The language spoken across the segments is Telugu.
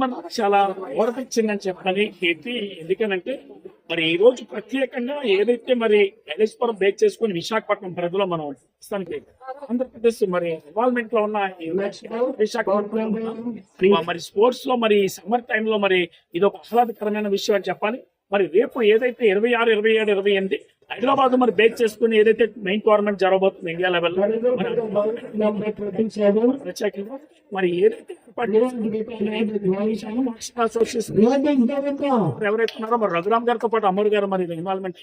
సమ్మర్ చాలా ఓరపించిందని చెప్పని కీర్తి ఎందుకనంటే మరి ఈ రోజు ప్రత్యేకంగా ఏదైతే మరి ఎలేశ్వరం బేక్ చేసుకుని విశాఖపట్నం పరిధిలో మనం ప్రస్తుతానికి ఆంధ్రప్రదేశ్ మరి ఇన్వాల్వ్మెంట్లో ఉన్న విశాఖపట్నం మరి స్పోర్ట్స్లో మరి సమ్మర్ టైంలో మరి ఇది ఒక ఆహ్లాదకరమైన విషయం అని చెప్పాలి. మరి రేపు ఏదైతే ఇరవై ఆరు ఇరవై ఏడు ఇరవై ఎనిమిది హైదరాబాద్ మరి బేక్ చేసుకుని ఏదైతే మెయిన్ టోర్నమెంట్ జరగబోతుంది ఇండియా లెవెల్ ప్రత్యేకంగా మరి ఏదైతే ఏర్పాటు చేసిన మార్షల్ అసోసియేషన్ ఎవరైతే ఉన్నారో మరి రఘురామ్ గారితో పాటు అమర్ గారు మరి ఇన్వాల్వ్మెంట్.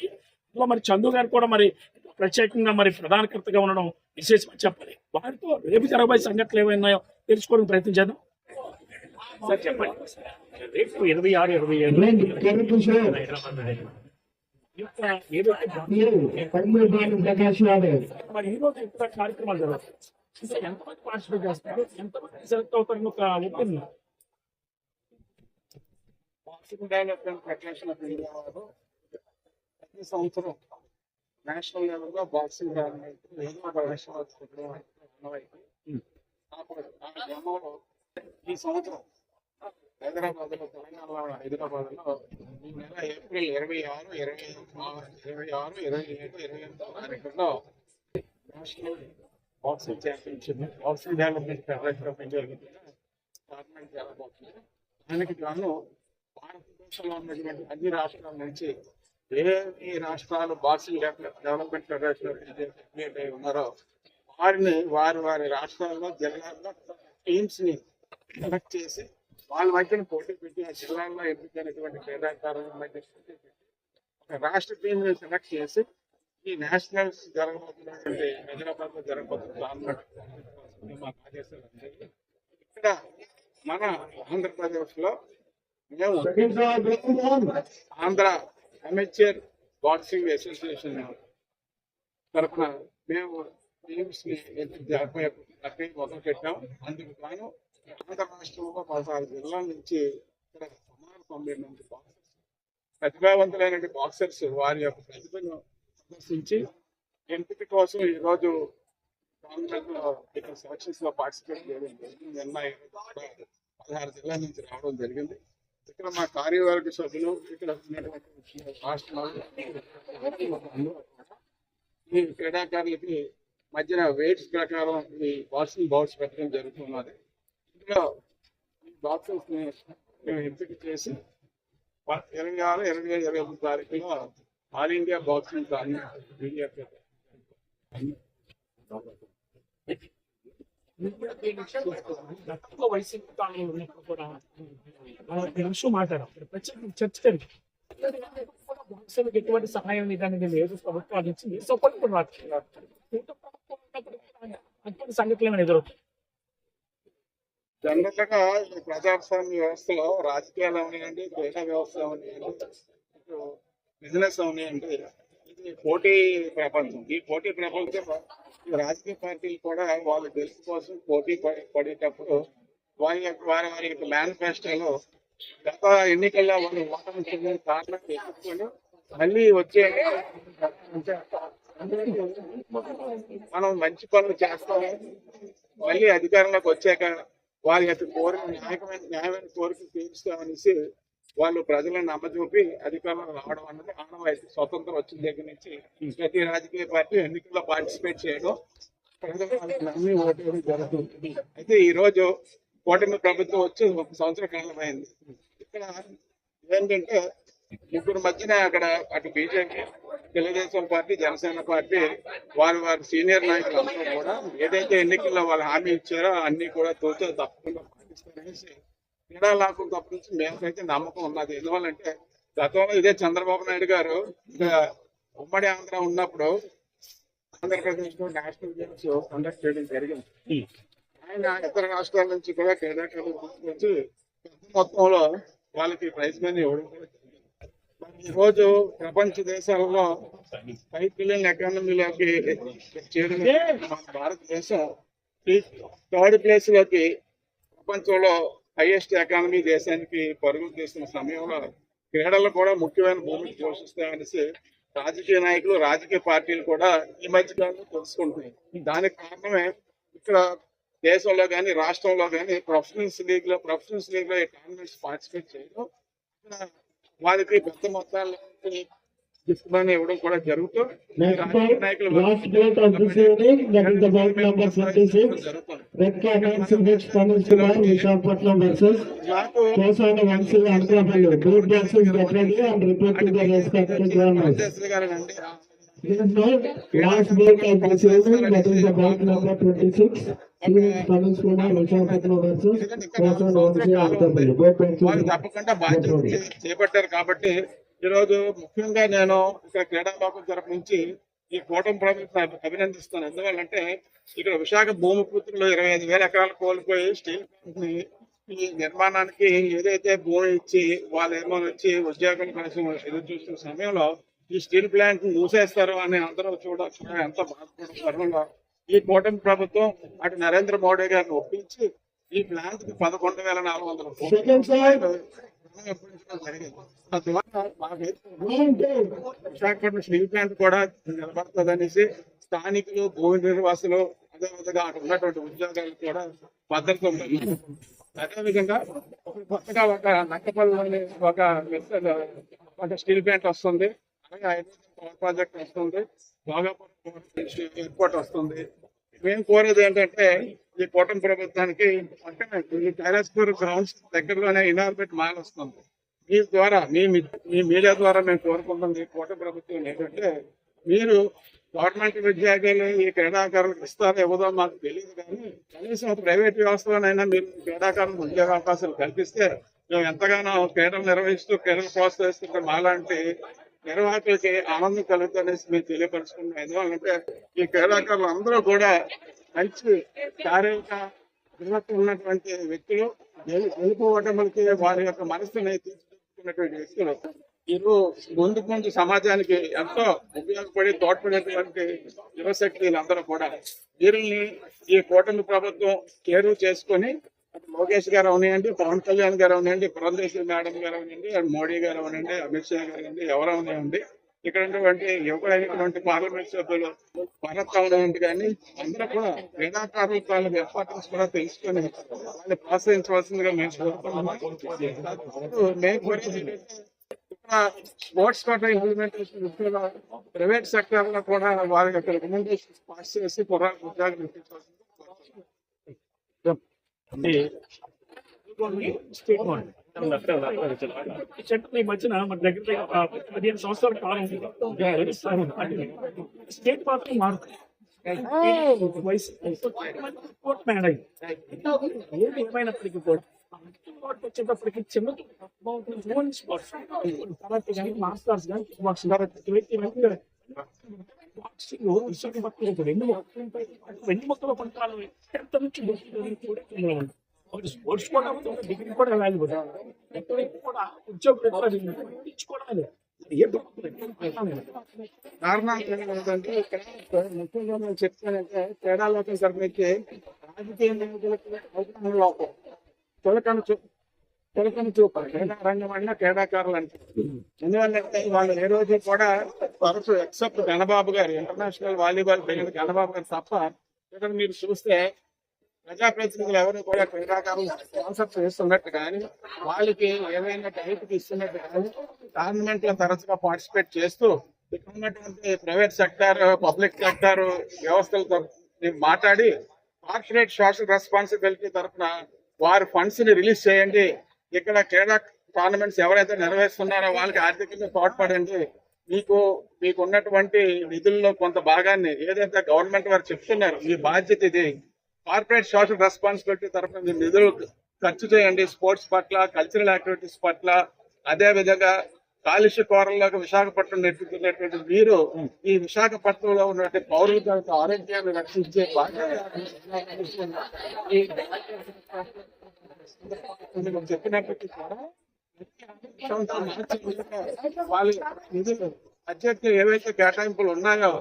లో మరి చందు గారు కూడా మరి ప్రత్యేకంగా మరి ప్రధానకర్తగా ఉండడం విశేషమని చెప్పాలి. వారితో రేపు జరగబోయే సంఘటనలు ఏమైనాయో తెలుసుకోవడానికి ప్రయత్నం చేద్దాం. సార్ చెప్పండి. రేపు ఇరవై ఆరు ఇరవై ఏడు. ఏదైతే ప్రకాష్ యాదవ్ మరి ఈ రోజు ఇంత కార్యక్రమాలు జరుగుతాయి. అంటే ఎంతమంది పార్టిసిపేట్ చేస్తారు ఎంతమంది సెలెక్ట్ అవుతారు ఒక opinion boxing development federation of India వారు ప్రతి సంవత్సరం నేషనల్ లెవెల్లో బాక్సింగ్ టోర్నమెంట్ ఏదో ఒక నేషనల్ అన్నవైపు ఈ సంవత్సరం హైదరాబాద్లో తెలంగాణలో హైదరాబాద్లో ఈ నెల ఏప్రిల్ ఇరవై ఆరు ఇరవై ఇరవై ఆరు ఇరవై ఏడు ఇరవై ఎనిమిదో తారీఖుల్లో national boxing championship boxing development federation of India tournament జరగబోతుంది. దానికి గాను భారతదేశంలో ఉన్నటువంటి అన్ని రాష్ట్రాల నుంచి ఏ రాష్ట్రాలు boxing development federation of India affiliate అయి ఉన్నారో వారిని వారి వారి రాష్ట్రాల్లో జిల్లాల్లో టీమ్స్ని సెలెక్ట్ చేసి వాళ్ళ మధ్యన పోటీ పెట్టి ఆ జిల్లాల్లో ఎంపికైనటువంటి క్రీడాకారుల మధ్య పోటీ పెట్టి ఒక రాష్ట్ర టీం ని సెలెక్ట్ చేసి ఈ నేషనల్స్ జరగబోతున్నటువంటి హైదరాబాద్లో జరగబోతున్న ఇక్కడ మన ఆంధ్రప్రదేశ్లో మేము ఆంధ్ర అమెచర్ బాక్సింగ్ అసోసియేషన్ తరఫున మేము టీమ్స్ని జరిపే మొదలు పెట్టాం. అందుకు గాను ఆంధ్ర రాష్ట్రంలో పదహారు జిల్లాల నుంచి ఇక్కడ సుమారు తొంభై మంది బాక్సర్స్ ప్రతిభావంతులైన బాక్సర్స్ వారి యొక్క ప్రతిభను దర్శించి ఎంపిక కోసం ఈరోజు ఇక్కడ సెలక్షన్స్లో పార్టిసిపేట్ చేయడం జరిగింది. నిన్న పదహారు జిల్లాల నుంచి రావడం జరిగింది. ఇక్కడ మా కార్యవర్గ సభ్యులు ఇక్కడ రాష్ట్రాలు ఈ క్రీడాకారులకి మధ్యన వెయిట్స్ ప్రకారం ఈ బాక్సింగ్ బౌట్స్ పెట్టడం జరుగుతున్నది. ఇందులో ఈ బాక్సర్స్ని మేము ఎంపిక చేసి ఇరవై ఆరు ఇరవై ఇరవై ఐదు తారీఖులో all India boxing tournament India తక్కువ కాలంలో ఉన్నప్పుడు కూడా నిమిషం మాట్లాడాం ఎటువంటి సహాయం ఇదానికి లేదు ప్రభుత్వాల నుంచి ఏ సపోర్ట్ కూడా రావట్లేదు. కూట ప్రభుత్వం అటువంటి సంఘటనలు ఏమైనా ఎదురవుతాయి జనరల్గా ప్రజాస్వామ్య వ్యవస్థలో రాజకీయాలు అవనివ్వండి క్రీడా వ్యవస్థ అవనివ్వండి బిజినెస్ ఉన్నాయంటే ఇది పోటీ ప్రపంచం. ఈ పోటీ ప్రపంచం రాజకీయ పార్టీలు కూడా వాళ్ళ గెలుపు కోసం పోటీ పడే- పడేటప్పుడు వారి యొక్క వారి వారి యొక్క మేనిఫెస్టోలో గత ఎన్నికల్లో వాళ్ళు ఓటమి చెందిన కారణం ఎదుర్కొని మళ్ళీ వచ్చే మనం మంచి పనులు చేస్తాము మళ్ళీ అధికారంలోకి వచ్చాక వారి యొక్క కోరిక న్యాయమైన న్యాయమైన కోరిక తీరుస్తామనేసి వాళ్ళు ప్రజలను నమ్మజూపి అధికారంలో రావడం అన్నది ఆనవాయితీ స్వతంత్రం వచ్చిన దగ్గర నుంచి ప్రతి రాజకీయ పార్టీ ఎన్నికల్లో పార్టిసిపేట్ చేయడం ప్రజలు నమ్మి ఓటేయడం జరుగుతుంది. అయితే ఈ రోజు కూటమి ప్రభుత్వం వచ్చి ఒక సంవత్సర కాలం అయింది ఇక్కడ ఏంటంటే ముగ్గురు మధ్యన అక్కడ అటు BJP Telugu Desam party Janasena party వారి వారి సీనియర్ నాయకులు అందరూ కూడా ఏదైతే ఎన్నికల్లో వాళ్ళు హామీ ఇచ్చారో అన్ని కూడా తోచో తప్పకుండా పాటిస్తారనేసి లాభం తప్పించి మేమైతే నమ్మకం ఉన్నది. ఎందువల్లంటే గతంలో ఇదే చంద్రబాబు నాయుడు గారు ఇంకా ఉమ్మడి ఆంధ్ర ఉన్నప్పుడు ఆంధ్రప్రదేశ్లో నేషనల్ గేమ్స్ కండక్ట్ చేయడం జరిగింది. ఆయన ఇతర రాష్ట్రాల నుంచి కూడా క్రీడాకారులు తీసుకొచ్చి పెద్ద మొత్తంలో వాళ్ళకి ప్రైజ్ మనీ ఇవ్వడం కూడా జరిగింది. మరి ఈ రోజు ప్రపంచ దేశాలలో ఫైవ్ బిలియన్ ఎకానమీలోకి చేరిన భారతదేశం థర్డ్ ప్లేస్లోకి ప్రపంచంలో హైయెస్ట్ ఎకానమీ దేశానికి పరుగులు తీస్తున్న సమయంలో క్రీడలు కూడా ముఖ్యమైన భూమికి పోషిస్తాయనేసి రాజకీయ నాయకులు రాజకీయ పార్టీలు కూడా ఈ మధ్య కాలంలో తెలుసుకుంటున్నాయి. దానికి కారణమే ఇక్కడ దేశంలో కానీ రాష్ట్రంలో కానీ ప్రొఫెషనల్స్ లీగ్లో ప్రొఫెషనల్స్ లీగ్లో ఈ టోర్నమెంట్స్ పార్టిసిపేట్ చేయడం. వారికి పెద్ద మొత్తాల్లో గిఫ్ట్ మనీ ఇవ్వడం కూడా last vote of the. జరుగుతుంది. That is the vote number తప్పకుండా బాధ్యత చేపట్టారు కాబట్టి ఈ రోజు ముఖ్యంగా నేను ఇక్కడ క్రీడా లోకం తరపు నుంచి ఈ కూటమి ప్రభుత్వం అభినందిస్తాను. ఎందువల్లంటే ఇక్కడ విశాఖ భూమిపుత్రులు ఇరవై ఐదు వేల ఎకరాలు కోల్పోయి స్టీల్ ప్లాంట్ని ఈ నిర్మాణానికి ఏదైతే భూమి ఇచ్చి వాళ్ళు ఏమో వచ్చి ఉద్యోగుల కోసం ఎదురు చూస్తున్న సమయంలో ఈ స్టీల్ ప్లాంట్ని మూసేస్తారు అని అందరూ చూడ చూడ ఎంత బాధపడుతున్న తరుణంలో ఈ కూటమి ప్రభుత్వం అటు నరేంద్ర మోడీ గారిని ఒప్పించి ఈ ప్లాంట్కి పదకొండు వేల నాలుగు వందల విశాఖపట్నం స్టీల్ ప్లాంట్ కూడా నిలబడుతుంది అనేసి స్థానికులు భూమి నిర్వాసులు అదేవిధంగా అక్కడ ఉన్నటువంటి ఉద్యోగాలు కూడా భద్రత ఉంటుంది అదేవిధంగా ఒక కొత్తగా ఒక నక్కపల్లి ఒక ఒక స్టీల్ ప్లాంట్ వస్తుంది. అలాగే హైదరాబాద్ పవర్ ప్రాజెక్ట్ వస్తుంది. భోగాపురం ఎయిర్పోర్ట్ వస్తుంది. మేము కోరేది ఏంటంటే ఈ కూటమి ప్రభుత్వానికి అంటే ఈ కైలాసపూర్ గ్రౌండ్స్ దగ్గరలోనే ఇనార్బెట్ మాల్ వస్తుంది. మీ ద్వారా మీ మీ- మీడియా ద్వారా మేము కోరుకుంటుంది ఈ కూటమి ప్రభుత్వం ఏంటంటే మీరు గవర్నమెంట్ విద్యార్థులు ఈ క్రీడాకారులకు ఇస్తారో ఇవ్వదో మాకు తెలియదు కానీ కనీసం ప్రైవేట్ వ్యవస్థలోనైనా మీరు క్రీడాకారులకు ఉద్యోగ అవకాశాలు కల్పిస్తే మేము ఎంతగానో క్రీడలు నిర్వహిస్తూ క్రీడలు ప్రోత్సహిస్తుంటే మాలాంటి నిర్వాహకులకి ఆనందం కలుగుతుందనేసి మేము తెలియపరుచుకున్నాం ఎందువల్లంటే ఈ క్రీడాకారులు అందరూ కూడా మంచి శారీరక దృఢత్వం ఉన్నటువంటి వ్యక్తులు గెలు- వారి యొక్క మనసుని తీర్చిదిద్దుకున్నటువంటి వ్యక్తులు. వీరు ముందు ముందు సమాజానికి ఎంతో ఉపయోగపడి తోడ్పడేటువంటి యువశక్తులు అందరూ కూడా. వీరిని ఈ కూటమి ప్రభుత్వం కేరు చేసుకొని లోకేష్ గారు అవనివ్వండి పవన్ కళ్యాణ్ గారు అవనివ్వండి పురంధేశ్వరి మేడం గారు అవనివ్వండి మోడీ గారు అవనండి అమిత్ షా గారు అవనివ్వండి ఎవరు అవనివ్వండి ఇక్కడ ఉన్నటువంటి యువకులైనటువంటి పార్లమెంట్ సభ్యులు భరత్ అవనివ్వండి కానీ అందరూ కూడా క్రీడాకారుల తాలూకు ఇంపార్టెన్స్ కూడా తెలుసుకొని వాళ్ళని ప్రోత్సహించవలసిందిగా మేము కోరుతున్నాము మేము కోరేది స్పోర్ట్స్ కోట ఇంప్లిమెంటేషన్ విషయంలో ప్రైవేట్ సెక్టర్లో కూడా వారి యొక్క రికమెండేషన్స్ పాస్ చేసి కుర్రాలకు బాండ్ ఈ చట్టం ఈ మధ్యన మన దగ్గర పదిహేను సంవత్సరాల కాలం స్టేట్ మాత్రం మారుతుంది. వయసు కోర్టు మ్యాన్ అయింది ఏది ఏమైనప్పటికీ కూడా కోర్టు వచ్చేటప్పటికి చిన్న ఓన్ స్పోర్ట్స్. తర్వాత కానీ మాస్టర్స్ కానీ బాక్సింగ్ తర్వాత వ్యక్తి బాక్సింగ్ విశాఖపట్నం ఒక రెండు మొక్కలు రెండు మొక్కల పంటాలు ఎంత నుంచి ఒకటి స్పోర్ట్స్ కూడా డిగ్రీ కూడా వాల్యుబుల్ ఎక్కడైతే కూడా ఉద్యోగం ఇచ్చుకోవడం లేదు కారణాలు ఏంటంటే ఇక్కడ ముఖ్యంగా నేను చెప్తానంటే తేడా లోపం తరపునకి రాజకీయ నాయకులకు అవగాహన లోపం. తొలకను తొలకను చూపు. క్రీడా రంగం అన్న క్రీడాకారులు అంటే. ఎందువల్లంటే వాళ్ళు ఏ రోజు కూడా తరచు ఎక్సెప్ట్ గణబాబు గారు ఇంటర్నేషనల్ వాలీబాల్ ప్లేయర్ గణబాబు గారు తప్ప ఇక్కడ మీరు చూస్తే ప్రజాప్రతినిధులు ఎవరు కూడా క్రీడాకారులు స్పాన్సర్ చేస్తున్నట్టు కానీ వాళ్ళకి ఏమైనా టైప్ ఇస్తున్నట్టు కానీ టోర్నమెంట్లో తరచుగా పార్టిసిపేట్ చేస్తూ ఇక్కడ ఉన్నటువంటి ప్రైవేట్ సెక్టార్ పబ్లిక్ సెక్టార్ వ్యవస్థలతో మాట్లాడి కార్పొరేట్ సోషల్ రెస్పాన్సిబిలిటీ తరఫున వారి ఫండ్స్ని రిలీజ్ చేయండి. ఇక్కడ క్రీడా టోర్నమెంట్స్ ఎవరైతే నిర్వహిస్తున్నారో వాళ్ళకి ఆర్థికంగా తోడ్పడండి. మీకు మీకు ఉన్నటువంటి నిధుల్లో కొంత భాగాన్ని ఏదైతే గవర్నమెంట్ వారు చెప్తున్నారు మీ బాధ్యత ఇది. కార్పొరేట్ సోషల్ రెస్పాన్సిబిలిటీ తరఫున మీరు నిధులు ఖర్చు చేయండి. స్పోర్ట్స్ పట్ల కల్చరల్ యాక్టివిటీస్ పట్ల అదే విధంగా కాలుష్య కోరల్లోకి విశాఖపట్నం నెట్టుకున్నటువంటి మీరు ఈ విశాఖపట్నంలో ఉన్నటువంటి పౌరుల యొక్క ఆరోగ్యాన్ని రక్షించే చెప్పినప్పటికీ కూడా వాళ్ళ నిధులు అధ్యక్షులు ఏవైతే కేటాయింపులు ఉన్నాయో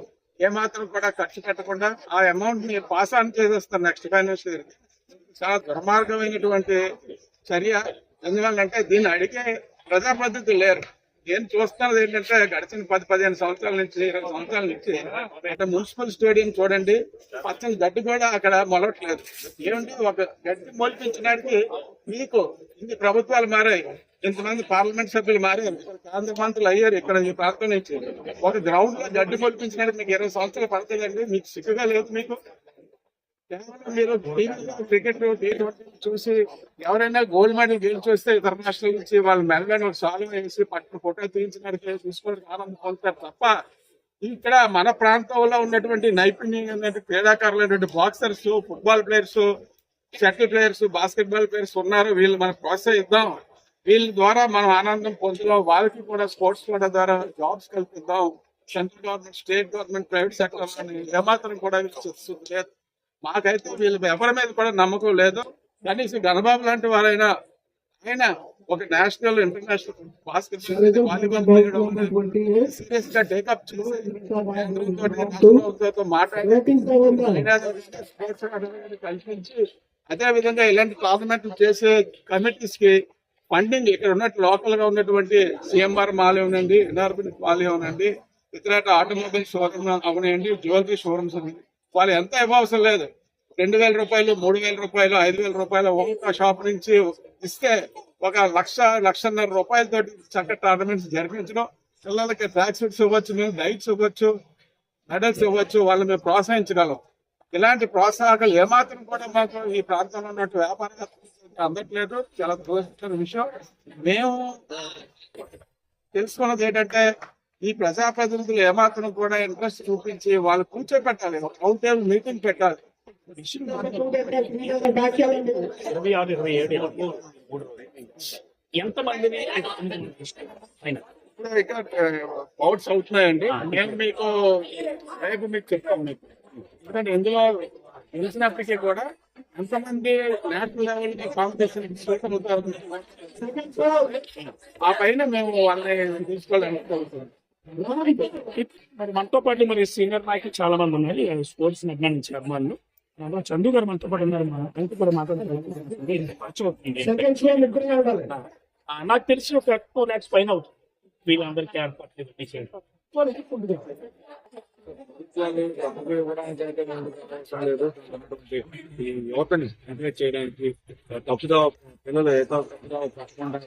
ఏమాత్రం కూడా ఖర్చు పెట్టకుండా ఆ అమౌంట్ని పాస్ ఆన్ చేసేస్తారు నెక్స్ట్ ఫైనాన్షియల్ ఇయర్ చాలా దుర్మార్గమైనటువంటి చర్య. ఎందువల్లంటే దీన్ని అడిగే ప్రజా పద్ధతి లేరు. నేను చూస్తున్నది ఏంటంటే గడిచిన పది పదిహేను సంవత్సరాల నుంచి ఇరవై సంవత్సరాల నుంచి అంటే మున్సిపల్ స్టేడియం చూడండి పచ్చని గడ్డి కూడా అక్కడ మొలవట్లేదు. ఏమంటే ఒక గడ్డి మొలిపించడానికి మీకు ఇన్ని ప్రభుత్వాలు మారాయి. ఇంతమంది పార్లమెంట్ సభ్యులు మారారు కేంద్ర మంత్రులు అయ్యారు ఇక్కడ ఈ ప్రాంతం నుంచి. ఒక గ్రౌండ్లో గడ్డి పొలిపించడానికి మీకు ఇరవై సంవత్సరాలు పడతాయండి మీకు సిక్కుగా లేదు మీకు. మీరు క్రికెట్ టీ ట్వంటీ చూసి ఎవరైనా గోల్డ్ మెడల్ గెలిచి వస్తే ఇంటర్నేషనల్ నుంచి వాళ్ళ మెడలని ఒక సాల్వ్ వేసి పట్టు ఫోటో తీయించడానికి చూసుకోవడానికి ఆనందం పొందుతారు తప్ప ఇక్కడ మన ప్రాంతంలో ఉన్నటువంటి నైపుణ్యం ఏంటంటే క్రీడాకారులైనటువంటి boxers football players shuttle players basket ball players ఉన్నారు వీళ్ళు మనం ప్రోత్సహిద్దాం. వీళ్ళ ద్వారా మనం ఆనందం పొందుదాం వాళ్ళకి కూడా స్పోర్ట్స్ కోటా ద్వారా jobs కల్పిద్దాం. Central government state government private sector ఏమాత్రం కూడా చూస్తుంది లేదు. మాకైతే వీళ్ళు ఎవరి మీద కూడా నమ్మకం లేదు. కనీసం గణబాబు లాంటి వారైనా ఆయన ఒక national international basket volleyball player ఉన్నటువంటి సీరియస్గా టేకప్ చేసి అందరితో మాట్లాడి కల్పించి అదే విధంగా ఇలాంటి టోర్నమెంట్లు చేసే కమిటీస్కి ఫండింగ్ ఇక్కడ ఉన్నట్టు లోకల్గా ఉన్నటువంటి సిఎంఆర్ మాల్ ఏమనండి ఎన్ఆర్బి మాల్ ఏమనండి ఇతర ఆటోమొబైల్ షోరూమ్ అవనండి జ్యువెలరీ షోరూమ్స్ ఉన్నాయి వాళ్ళు ఎంత ఇవ్వవసరం లేదు. రెండు వేల రూపాయలు మూడు వేల రూపాయలు ఐదు వేల రూపాయలు ఒక్కొక్క షాప్ నుంచి ఇస్తే ఒక లక్ష లక్షన్నర రూపాయలతో చక్కటి టోర్నమెంట్స్ జరిపించడం. పిల్లలకి ట్రాక్ సూట్స్ ఇవ్వచ్చు మేము డైట్స్ ఇవ్వచ్చు మెడల్స్ ఇవ్వచ్చు వాళ్ళని మేము ప్రోత్సహించగలం. ఇలాంటి ప్రోత్సాహకాలు ఏమాత్రం కూడా మాకు ఈ ప్రాంతంలో ఉన్నట్టు వ్యాపారంగా అందట్లేదు చాలా దోషకర విషయం. మేము తెలుసుకున్నది ఏంటంటే ఈ ప్రజాప్రతినిధులు ఏమాత్రం కూడా ఇంట్రెస్ట్ చూపించి వాళ్ళు కూర్చోబెట్టాలి అవుట్ టేబుల్ మీటింగ్ పెట్టాలి. ఇరవై ఆరు ఇరవై ఏడు ఇరవై మూడు ఎంత మందిని ఇప్పుడు ఇక్కడ బౌట్స్ అవుతున్నాయండి. నేను మీకు రేపు మీకు చెప్తాను మీకు. ఎందుకంటే ఇందులో తెలిసినప్పటికీ కూడా ఎంతమంది నేషనల్ లెవెల్ కాంపిటీషన్ ఆ పైన మేము వాళ్ళని తీసుకోవడానికి మరి మనతో పాటు మరి సీనియర్ నాయకులు చాలా మంది ఉన్నారు స్పోర్ట్స్ అభిమానించే అభిమానులు. చందు గారు మనతో పాటు ఉన్నారు. మన ఆయనతో కూడా మాట్లాడుతున్నారు. నాకు తెలిసి ఒక టూ ల్యాక్స్ పైన అవుతుంది. వీళ్ళందరికీ ఏర్పాట్లు ఇవన్నీ చేయడం ఈ యువతని ఎంకరేజ్ చేయడానికి తప్పుదో పిల్లలు ఏదో తప్పుదో పట్టకుండా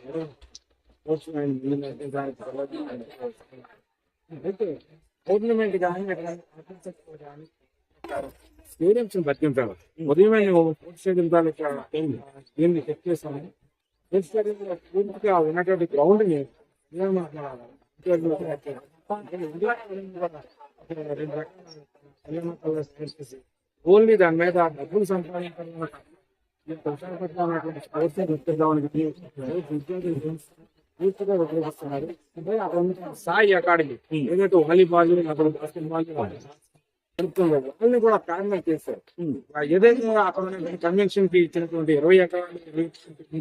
అయితే టోర్నమెంట్ కానీ కానీ స్టేడియంస్ బతికించాలి ఉదయమే స్పోర్ట్స్ స్టేడియం తాలూకా దీన్ని చెక్ చేస్తాము స్పోర్ట్స్ పూర్తిగా ఉన్నటువంటి గ్రౌండ్ని ఓన్లీ దాని మీద డబ్బులు సంపాదించాలన్నమాట విశాఖపట్నం ఉన్నటువంటి స్పోర్ట్స్ గుర్తిద్దామని పూర్తిగా ఉపయోగిస్తున్నారు అంటే అక్కడ ఉన్న సాయి అకాడమీ ఏదైతే వాలీబాల్ అక్కడ బాస్కెట్ బాల్ జరుగుతుందో. వాళ్ళని కూడా ప్రారంభం చేశారు. ఆ ఏదైతే అక్కడ ఉన్న కన్వెన్షన్కి ఇచ్చినటువంటి ఇరవై ఎకరాలు ఇరవై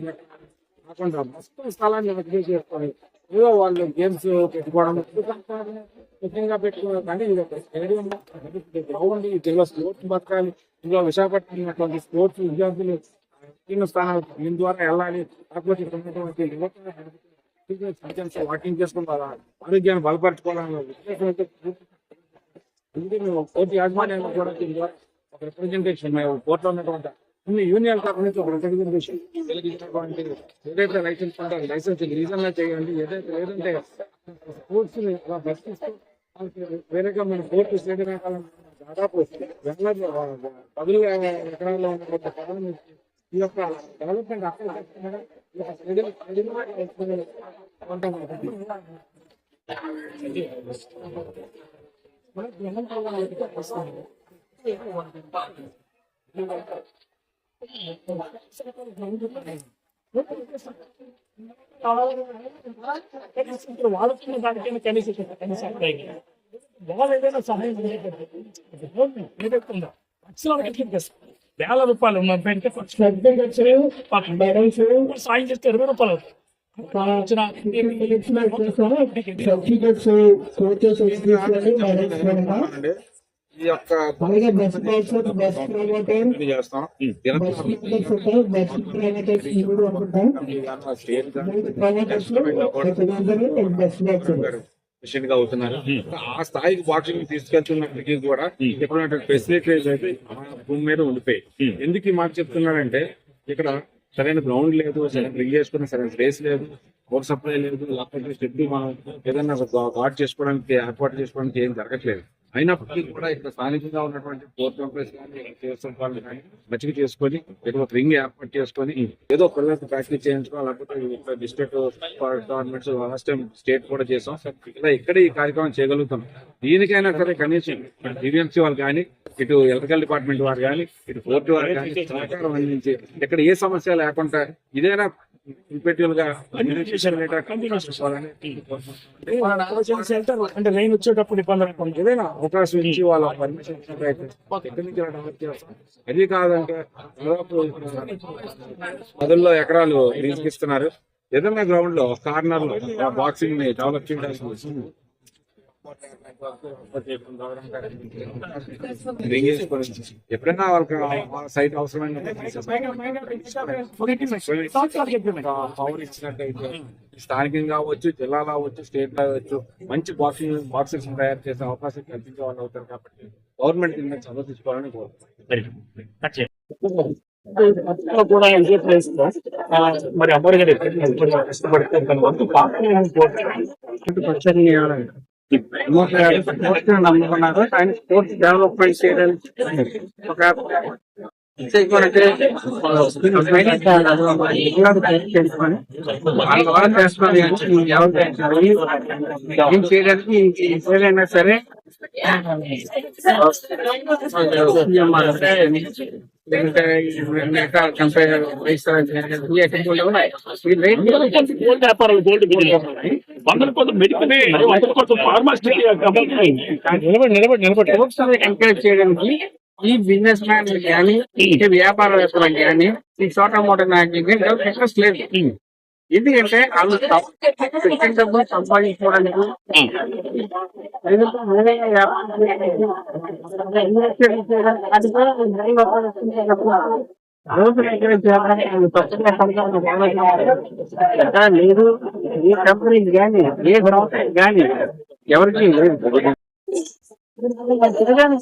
ఎకరాలు కాకుండా మొత్తం స్థలాన్ని వెతికే చేసుకొని ఏదో వాళ్ళు గేమ్స్ పెట్టుకోవడం ముఖ్యంగా పెట్టుకోవడం ఇది ఒక స్టేడియం ఇందులో స్పోర్ట్స్ బతకాలి. ఇందులో విశాఖపట్నం స్పోర్ట్స్ విద్యార్థులు తిన్న స్థానాలు దీని ద్వారా వెళ్ళాలి. కాకపోతే ఇక్కడ ఉన్నటువంటి యువత వాకింగ్ చేసుకుంటారా ఆరోగ్యాన్ని బలపరచుకోవాలని ఉద్దేశం అయితే ఇది మేము కోర్టు యాజమాన్యాన్ని కూడా దీని ద్వారా ఒక రిప్రజెంటేషన్ మేము కోర్టులో ఉన్నటువంటి యూనియన్ తరఫు నుంచి ఒక రిప్రజెంటేషన్ కలిగించినటువంటి ఏదైతే లైసెన్స్ ఉంటారో లైసెన్స్ రీజన్ చేయండి. ఏదైతే ఏదంటే స్పోర్ట్స్ని అలా దర్శిస్తూ వేరేగా మన కోర్టు స్టేడియం రకాల దాదాపు బెంగళూరు పదుల ఎకరాల్లో ఉన్నటువంటి పదవి ఈ యొక్క డెవలప్మెంట్ అక్కడ వాడుతున్న దానికైనా కనీసం కనీసం వాళ్ళు ఏదైనా సహాయం ఏదైతుందో లక్షల వేల రూపాయలు ఉన్న పెడితే సర్టిఫికెట్స్ మెడల్స్ సాయం చేస్తే ఇరవై రూపాయలు అవుతుంది వచ్చిన ఈ యొక్క చేస్తాం. అనుకుంటాం బాక్స్ పేషెంట్గా అవుతున్నారు. ఆ స్థాయికి బాక్సింగ్ తీసుకెళ్తున్నప్పటికీ కూడా ఇక్కడ ఫెసిలిటీస్ అయితే ఆ భూమి మీద ఉండిపోయి. ఎందుకు ఈ మాట చెప్తున్నారంటే ఇక్కడ సరైన గ్రౌండ్ లేదు సరైన రింగ్ చేసుకున్న సరైన స్పేస్ లేదు పవర్ సప్లై లేదు లేకపోతే స్టెప్ మనం ఏదైనా గాడ్ చేసుకోవడానికి ఏర్పాటు చేసుకోవడానికి ఏం జరగట్లేదు. అయినప్పటికీ కూడా ఇక్కడ స్థానికంగా ఉన్నటువంటి పోర్ట్ ఎంప్లాయీస్ కానీ కానీ మంచిగా చేసుకొని ఇక్కడ ఒక రింగ్ ఏర్పాటు చేసుకొని ఏదో పిల్లలకి ప్రాక్టీస్ చేయించుకోవాలి లేకపోతే district governments last time state కూడా చేసాం. ఇలా ఇక్కడ ఈ కార్యక్రమం చేయగలుగుతాం. దీనికైనా సరే కనీసం డివిఎంసీ వాళ్ళు కానీ ఇటు ఎలక్ట్రికల్ డిపార్ట్మెంట్ వారు కానీ ఇటు పోర్టు వారు కానీ సహకారం అందించి ఇక్కడ ఏ సమస్య లేకుండా ఇదైనా సెంటర్ అంటే లైన్ వచ్చేటప్పుడు ఇబ్బంది లేకుండా ఏదైనా అవకాశం ఇచ్చి వాళ్ళ పర్మిషన్ ఇచ్చినట్లయితే ఎక్కడి నుంచి ఇలా డెవలప్ చేస్తాం అది కాదంటే పదుల్లో ఎకరాలు లీజుకి ఇస్తున్నారు. ఏదైనా గ్రౌండ్లో కార్నర్లో బాక్సింగ్ని డెవలప్ చేయడానికి. ఎప్పుడైనా వాళ్ళకి సైట్ అవసరమైన పవర్ ఇచ్చినట్టయితే స్థానికంగా అవ్వచ్చు జిల్లాలో అవ్వచ్చు స్టేట్లో అవ్వచ్చు మంచి బాక్సింగ్ బాక్సర్స్ తయారు చేసే అవకాశం కల్పించే వాళ్ళు అవుతారు కాబట్టి గవర్నమెంట్ దీన్ని చదివించుకోవాలని కోరుతున్నాను మధ్యలో కూడా ఇదే ప్లేస్ మరి కష్టపడితే నమ్ముకున్నారు ఆయన స్పోర్ట్స్ డెవలప్మెంట్ చేయడానికి ఒక? ఏం చేయడానికి ఏదైనా సరే కంపెనీ గోల్డ్ వ్యాపారాలు గోల్డ్ వందల మెడికల్ వందల కొద్ది ఫార్మాసిటీ నిలబడి నిలబడి నిలబడి. వ్యవస్థను ఎంకరేజ్ చేయడానికి ఈ బిజినెస్ మ్యాన్ కానీ ఈ వ్యాపారవేత్తలకు కానీ ఈ చోట మోట నాయకులకి ఇంట్రెస్ట్ లేదు. ఎందుకంటే వాళ్ళు పెట్టిన డబ్బులు సంపాదించుకోవడానికి అది కూడా very వ్యాపారం లేదు ఏ కంపెనీ కానీ ఏ సంస్థ కానీ ఎవరికి లేదు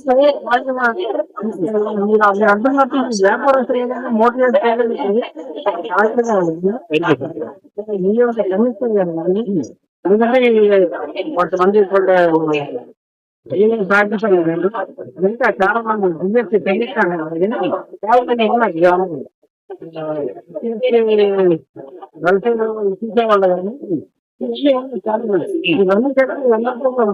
సరే వాళ్ళు మీరు మీరు అంటున్నట్టు మోటివేట్ చేయడానికి ఎందుకంటే కొంతమంది ఇప్పుడు ఏమేమి సాధించాలి లేదు ఇంకా చాలా మంది బిజినెస్ తెలియస్తాను చాలా మంది ఉన్నారు గ్రామంలో. వ్యవసాయంలో చూసేవాళ్ళు కానీ చాలా మంది. ఇవన్నీ కూడా అందరితో కూడా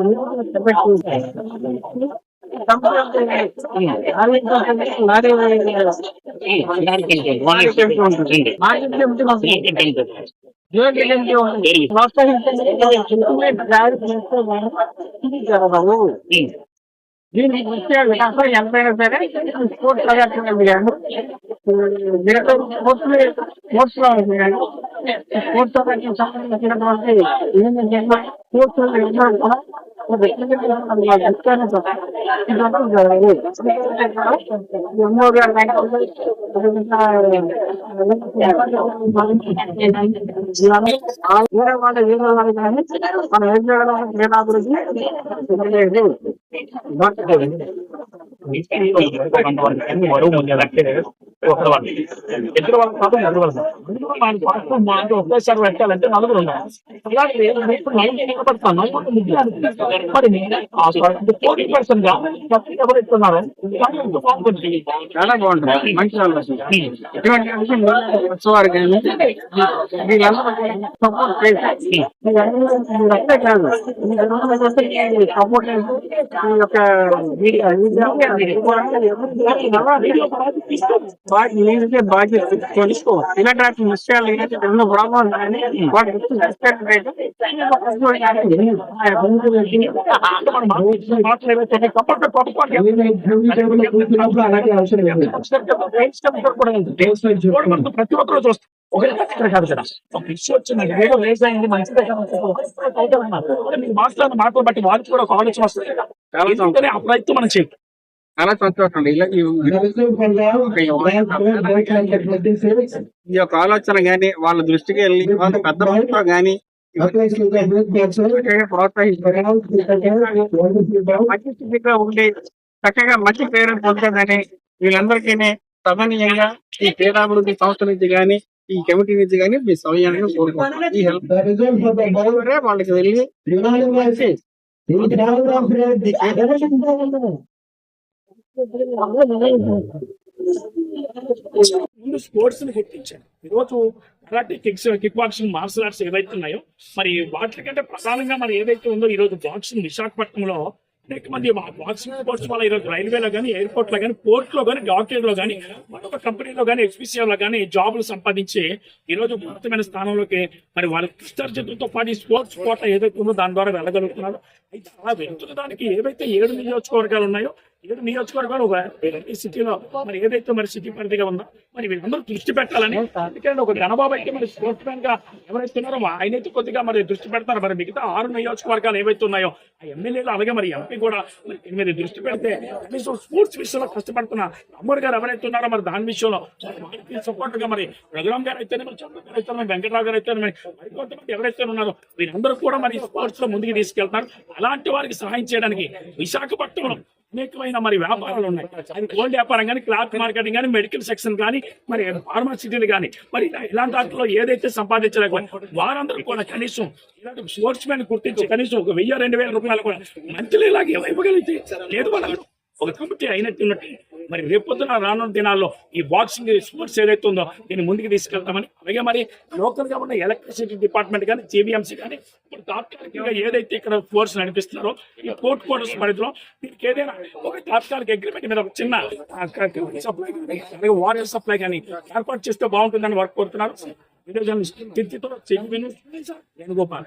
మీరు దీనికి వచ్చే వికాసం ఎంతైనా సరే స్పోర్ట్స్ ప్రదర్శనలు మిగతా స్పోర్ట్స్ స్పోర్ట్స్లో స్పోర్ట్స్ సంబంధించినటువంటి స్పోర్ట్స్ ఎన్నో కూడా వేరే వాళ్ళ ఏదో వాళ్ళు కానీ మనం ఏం చేయడం క్రీడాభివృద్ధి లేదు బరువు ముందు ఒకరి వాళ్ళు పాపం నలుగురు మన పాపం. మా అంటే ఒకేసారి పెట్టాలంటే నలుగురు ఉన్నారు. అలాగే నేను ఇప్పుడు నలుగురు నిలబడతాను. మరి ఫోర్టీ పర్సెంట్గా ఎవరు ఇస్తున్నారు? చాలా బాగుంటుంది. మంచి ఇటువంటి వచ్చేవారు కానీ సపోర్ట్ యొక్క మీడియా బాధ్యత బాధ్యత తీసుకొని ఇలాంటి విషయాలు ఏంటంటే ఎన్నో ప్రాబ్లం వాటి ప్రతి ఒక్కరు చూస్తారు ఒక ఇక్కడ కాదు కదా ఒక ఇష్యూ వచ్చింది. ఏదో రేజ్ అయింది మంచిదే మాట్లాడిన మాటలు బట్టి వాళ్ళకి కూడా ఒక ఆలోచన వస్తుంది ఆ ప్రయత్నం మనం చేయాలి చాలా సంతోషం ఇలా ఈ- యొక్క ఆలోచన గాని వాళ్ళ దృష్టికి వెళ్ళి వాళ్ళ పెద్ద మనసుతో గాని. మంచి స్థితిగా ఉండి చక్కగా మంచి పేరు పొందుతుందని వీళ్ళందరికీ సమనీయంగా ఈ క్రీడాభివృద్ధి సంస్థ నుంచి గాని ఈ కమిటీ నుంచి గాని మీ సమయాన్ని ఈ హెల్ప్ ball వాళ్ళకి వెళ్ళి unanimous in favor of the ముందు స్పోర్ట్స్ని గుర్తించాను ఈరోజు karate kicks kick boxing martial arts ఏవైతే ఉన్నాయో మరి వాటికంటే ప్రధానంగా మరి ఏదైతే ఉందో ఈ రోజు బాక్సింగ్ విశాఖపట్నంలో అనేక మంది బాక్సింగ్ స్పోర్ట్స్ వల్ల ఈరోజు రైల్వేలో కానీ ఎయిర్పోర్ట్లో కానీ పోర్ట్లో కానీ డాక్టర్లో కానీ మరొక కంపెనీలో కానీ ఎక్స్పీసీఆర్లో కానీ జాబులు సంపాదించి ఈరోజు ఉన్నతమైన స్థానంలోకి మరి వాళ్ళ కృష్ణార్జితంతో పాటు స్పోర్ట్స్ కోట ఏదైతే ఉందో దాని ద్వారా వెళ్ళగలుగుతున్నారు. అయితే అలా వెళ్తున్న దానికి ఏవైతే ఏడు నియోజకవర్గాలు ఉన్నాయో ఏడు నియోజకవర్గాలు ఈ సిటీలో మరి ఏదైతే మరి సిటీ పరిధిగా ఉందో మరి వీళ్ళందరూ దృష్టి పెట్టాలని ఎందుకంటే ఒక ఘనబాబు అయితే మరి స్పోర్ట్స్ మ్యాన్గా ఎవరైతే ఉన్నారో ఆయన అయితే కొద్దిగా మరి దృష్టి పెడతారు. మరి మిగతా ఆరు నియోజకవర్గాలు ఏవైతే ఉన్నాయో ఆ ఎమ్మెల్యేలు అలాగే మరి ఎంపీ కూడా మరి దీని మీద దృష్టి పెడితే కనీసం స్పోర్ట్స్ విషయంలో కష్టపడుతున్న తమ్ముడు గారు ఎవరైతే ఉన్నారో మరి దాని విషయంలో సపోర్ట్గా మరి రఘురామ్ గారు అయితే మరి చంద్ర గారు అయితే వెంకటరావు గారు అయితే మరి కొంతమంది ఎవరైతే ఉన్నారో వీరందరూ కూడా మరి స్పోర్ట్స్లో ముందుకు తీసుకెళ్తారు అలాంటి వారికి సహాయం చేయడానికి విశాఖపట్నంలో అనేకమైన మరి వ్యాపారాలు ఉన్నాయి. అది గోల్డ్ వ్యాపారం కానీ క్లాత్ మార్కెటింగ్ కానీ మెడికల్ సెక్షన్ కానీ మరి ఫార్మాసిటీలు కానీ మరి ఇలాంటి వాటిలో ఏదైతే సంపాదించలేకపోతే వారందరూ కూడా కనీసం ఇలాంటి స్పోర్ట్స్ మ్యాన్ గుర్తించి కనీసం ఒక వెయ్యి రెండు వేల రూపాయలు కూడా మంత్లీ ఇలాగే ఇవ్వగలిగితే లేదు వాళ్ళు ఒక కమిటీ అయినట్టు ఉన్నట్టు. మరి రేపొద్దున రానున్న దినాల్లో ఈ బాక్సింగ్ స్పోర్ట్స్ ఏదైతే ఉందో దీన్ని ముందుకు తీసుకెళ్తామని అలాగే మరి లోకల్గా ఉన్న ఎలక్ట్రిసిటీ డిపార్ట్మెంట్ కానీ జేబీఎంసీ కానీ ఇప్పుడు తాత్కాలికంగా ఏదైతే ఇక్కడ ఫోర్స్ నడిపిస్తున్నారో ఈ కోర్ట్ క్వార్టర్స్ పరిధిలో దీనికి ఏదైనా ఒక తాత్కాలిక అగ్రిమెంట్ మీద ఒక చిన్న సప్లై అలాగే వాటర్ సప్లై కానీ ఏర్పాటు చేస్తే బాగుంటుందని వర్క్ కోరుతున్నారు. విలేజ్ తిత్తితో చెయ్యి వేణుగోపాల్